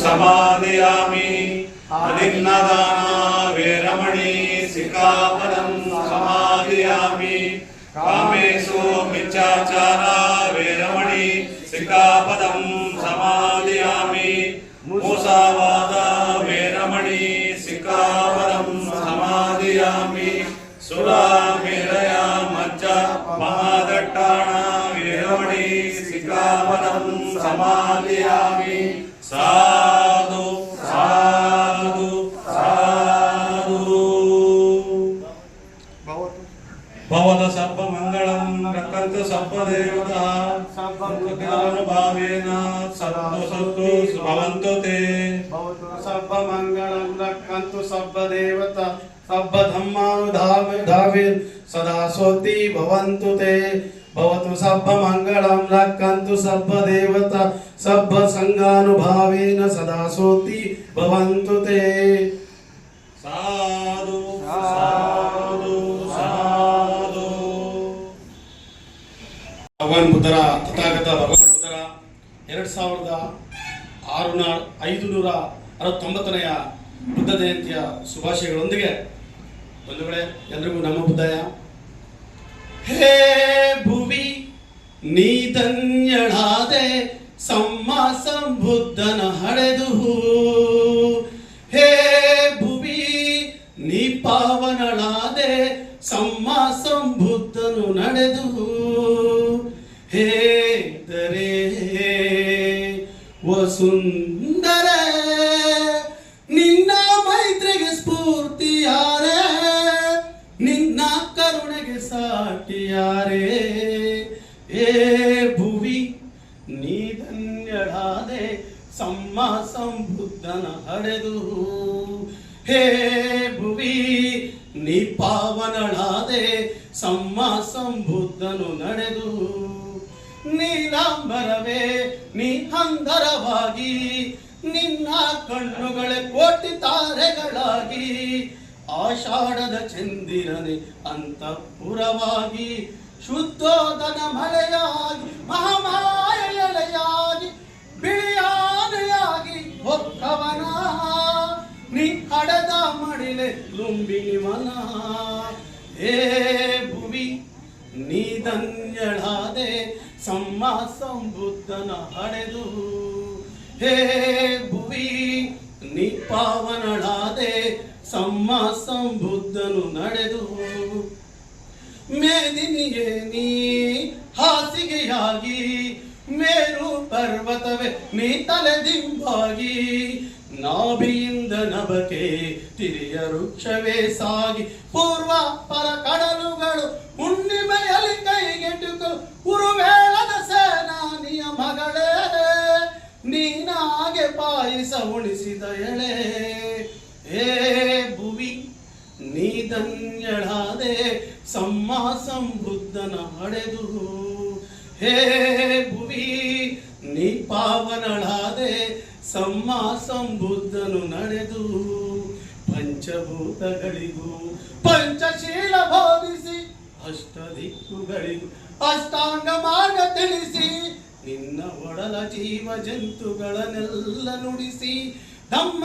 సమాదయామి అదిన్నదానా వేరమణి సికాపదం సమాదయామి కామేశు మిచ్చాచార వేరమణి సికాపదం సమాదయామి మూసావాద వేరమణి సికాపదం సమాదయామి సురా మేరయ మజ్జ మహాదట్టాణ వేరమణి సికాపదం సమాదయామి ಸಾಧು ಸಾಧು ಸಾಧು. ಭವದ ಸರ್ಪ ಮಂಗಳಂ ರಕ್ಕಂತ ಸರ್ಪ ದೇವತ. ಭಾವೇನ ಸತ್ತು ಸತ್ತು ಭವಂತು ತೇ. ಭವತು. ಸರ್ಪ ಮಂಗಳಂ ರಕ್ಕಂತು ಸರ್ಪ ದೇವತ. ಸರ್ಪ ಧರ್ಮಾನು ಧಾವೆ ಧಾವೆ ಸದಾ ಸ್ವತಿ ಭವಂತು ತೇ. भवतु सर्वमङ्गलं रक्षन्तु सर्वदेवता सर्वसङ्गानुभावेन सदा स्वस्ति भवन्तु ते साधु साधु साधು ಭಗವಾನ್ ಬುದ್ಧರ ತಥಾಗತ ಭಗವಾನ್ ಬುದ್ಧರ ಎರಡ್ ಸಾವಿರದ ಆರುನ ಐದು ನೂರ ಅರವತ್ತೊಂಬತ್ತನೆಯ ಬುದ್ಧ ಜಯಂತಿಯ ಶುಭಾಶಯಗಳೊಂದಿಗೆ ಬಂಧುಗಳೇ ಎಲ್ರಿಗೂ ನಮ್ಮ ಬುದ್ಧಯ ಹೇ ಭುವಿ ನೀ ಧನ್ಯಳಾದೆ ಸಮ್ಮ ಸಂಬುದ್ಧನ ಹಡೆದು ಹೇ. ಭುವಿ, ನೀ ಪಾವನಳಾದೆ ಸಮ್ಮ ಸಂಬುದ್ಧನು ನಡೆದು ಹೇ. ದರೆ ವಸುಂದರ ನಿನ್ನ ಮೈತ್ರಿಗೆ ಸ್ಫೂರ್ತಿಯಾರೆ, ನಿನ್ನ ಕರುಣೆಗೆ ಸಾಟಿಯಾರೇ. ನೀ ಧನ್ಯಳಾದೆ ಸಮ್ಮ ಸಂಬುದ್ಧನ ಹಡೆದು. ಹೇ ಭುವಿ, ನೀ ಪಾವನಳಾದೆ ಸಮ್ಮ ಸಂಬುದ್ಧನು ನಡೆದು. ನೀಲಾಂಬರವೇ ನೀ ನಿನ್ನ ಕಣ್ಣುಗಳೇ ಕೋಟಿ ತಾರೆಗಳಾಗಿ, ಆಷಾಢದ ಚಂದಿರನೆ ಅಂತಃಪುರವಾಗಿ, ಶುದ್ಧೋದನ ಮಳೆಯಾಗಿ ಮಹಾಮಾಯಲೆಯಾಗಿ ತುಂಬಿನಿ ಮನ. ಹೇ ಭುವಿ, ನೀ ಧನ್ಯಳಾದೆ ಸಮ್ಮ ಸಂಬುದ್ಧನ ಹಡೆದು. ಹೇ ಭುವಿ, ನೀ ಪಾವನಳಾದೆ, ಸಮ್ಮ ಸಂಬುದ್ಧನು ನಡೆದು. ಮೇದಿನಿಯೇ ನೀ ಹಾಸಿಗೆಯಾಗಿ, ಮೇರು ಪರ್ವತವೇ ನೀ ತಲೆದಿಂಬಾಗಿ ನಾಭಿಯಿಂದ ನಭಕೆ ತಿರಿಯ ವೃಕ್ಷವೇ ಸಾಗಿ ಪೂರ್ವ ಪರ ಕಡಲುಗಳು ಹುಣ್ಣಿಮೆಯಲ್ಲಿ ಕೈಗೆಟುಕಲು ಉರುವೇಳದ ಸೇನಾನಿಯ ಮಗಳೇ ನೀನಾಗೆ ಪಾಯಿಸ ಉಣಿಸಿದ ಎಳೆ. ಏ ಭುವಿ, ನೀ ಧನ್ಯಳಾದೆ ಸಮ್ಮ ಸಂಬುದ್ಧನ ಹಡೆದು ಹೇ ಭುವಿ, ನೀ ಪಾವನಳಾದೆ ಸಮ್ಮ ಸಂಬುದ್ಧನು ನಡೆದು ಪಂಚಭೂತಗಳಿಗೂ ಪಂಚಶೀಲ ಭಾವಿಸಿ ಅಷ್ಟ ದಿಕ್ಕುಗಳಿಗೂ ಅಷ್ಟಾಂಗ ಮಾರ್ಗ ತಿಳಿಸಿ ನಿನ್ನ ಒಡಲ ಜೀವ ಜಂತುಗಳನ್ನೆಲ್ಲ ನುಡಿಸಿ ನಮ್ಮ